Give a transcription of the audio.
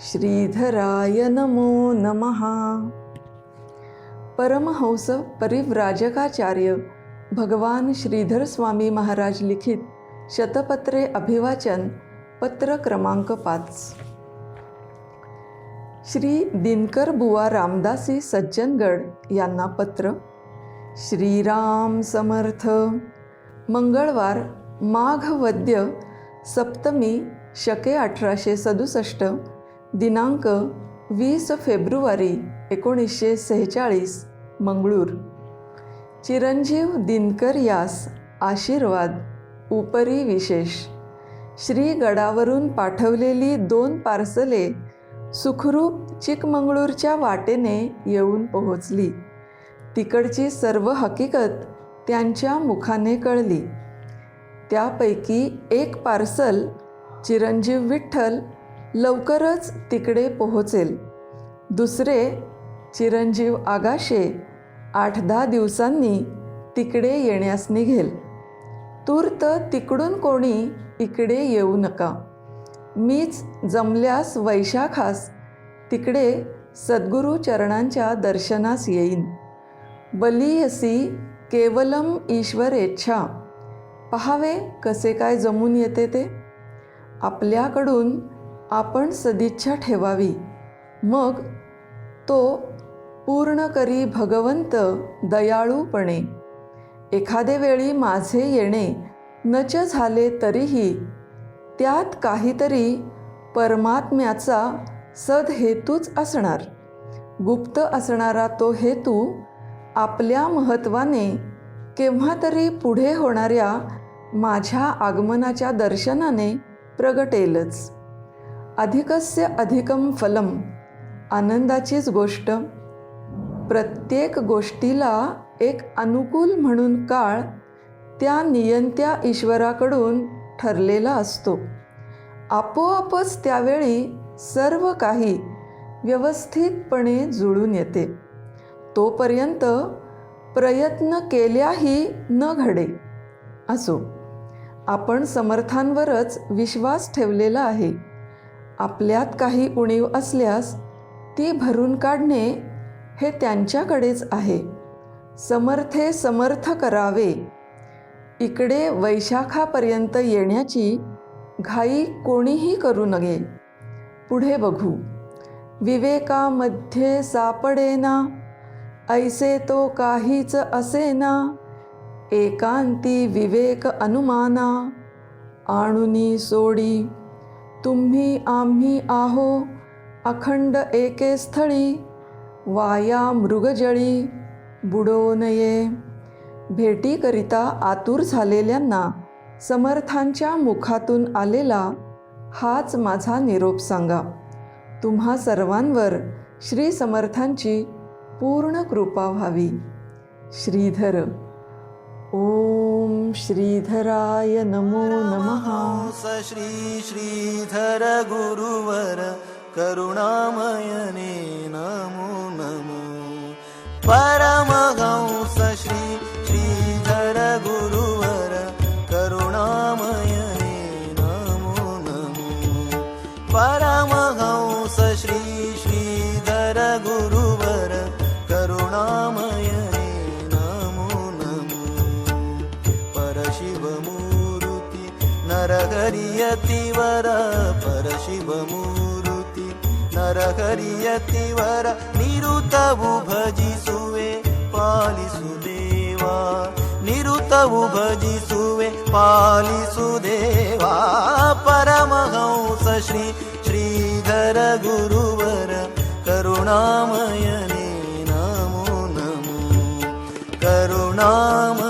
श्रीधराय नमो नमः. परमहंस परिव्राजकाचार्य भगवान श्रीधर स्वामी महाराज लिखित शतपत्रे अभिवाचन पत्र क्रमांक पाच. श्री दिनकर बुवा रामदासी सज्जनगड यांना पत्र. श्रीराम समर्थ. मंगळवार माघ वद्य सप्तमी शके अठराशे सदुसष्ट दिनांक वीस फेब्रुवारी एकोणीसशे सेहेचाळीस मंगळूर. चिरंजीव दिनकर यास आशीर्वाद उपरी विशेष. श्रीगडावरून पाठवलेली दोन पार्सले सुखरूप चिकमंगळूरच्या वाटेने येऊन पोहोचली. तिकडची सर्व हकीकत त्यांच्या मुखाने कळली. त्यापैकी एक पार्सल चिरंजीव विठ्ठल लवकरच तिकडे पोहोचेल. दुसरे चिरंजीव आगाशे आठ दहा दिवसांनी तिकडे येण्यास निघेल. तूर्त तिकडून कोणी इकडे येऊ नका. मीच जमल्यास वैशाखास तिकडे सद्गुरू चरणांच्या दर्शनास येईन. बलियसी केवलम ईश्वरेच्छा. पहावे कसे काय जमून येते ते? आपल्याकडून आपण सदिच्छा ठेवावी. मग तो पूर्ण करी भगवंत दयाळूपणे. एखादे वेळी माझे येणे नच झाले तरीही त्यात काहीतरी परमात्म्याचा सदहेतूच असणार. गुप्त असणारा तो हेतू आपल्या महत्त्वाने केव्हा तरी पुढे होणाऱ्या माझ्या आगमनाच्या दर्शनाने प्रगटेलच. अधिकस्य अधिकम फलम आनंदाचीच गोष्ट. प्रत्येक गोष्टीला एक अनुकूल म्हणून काळ त्या नियंत्या ईश्वराकडून ठरलेला असतो. आपोआपच त्यावेळी सर्व काही व्यवस्थितपणे जुळून येते. तोपर्यंत प्रयत्न केल्याही न घडे. असो आपण समर्थांवरच विश्वास ठेवलेला आहे. आपल्यात काही उणीव असल्यास ती भरून काढणे हे त्यांच्याकडेच आहे. समर्थे समर्थ करावे. इकडे वैशाखापर्यंत येण्याची घाई कोणीही करू नये. पुढे बघू. विवेकामध्ये सापडेना ऐसे तो काहीच असेना एकांती विवेक अनुमाना आणुनी सोडी तुम्ही आम्ही आहो अखंड एके स्थळी वाया मृगजळी बुडो नये भेटीकरिता आतुर झालेल्यांना समर्थांच्या मुखातून आलेला हाच माझा निरोप सांगा. तुम्हा सर्वांवर श्री समर्थांची पूर्ण कृपा व्हावी. श्रीधर ओम श्रीधराय नमो नमः। हंस श्री श्रीधर गुरुवर करुणामयने नमो नमो। परमहंस श्री श्रीधर परशिवमूर्ती नरहरियतिवर परशिवमूर्ती नरहरियतिवर निरुतवु भजिसुवे पालिसुदेवा निरुतवु भजिसुवे पालिसुदेवा परमहंस श्री श्रीधर गुरुवर करुणामयने नमो नमो करुणामयने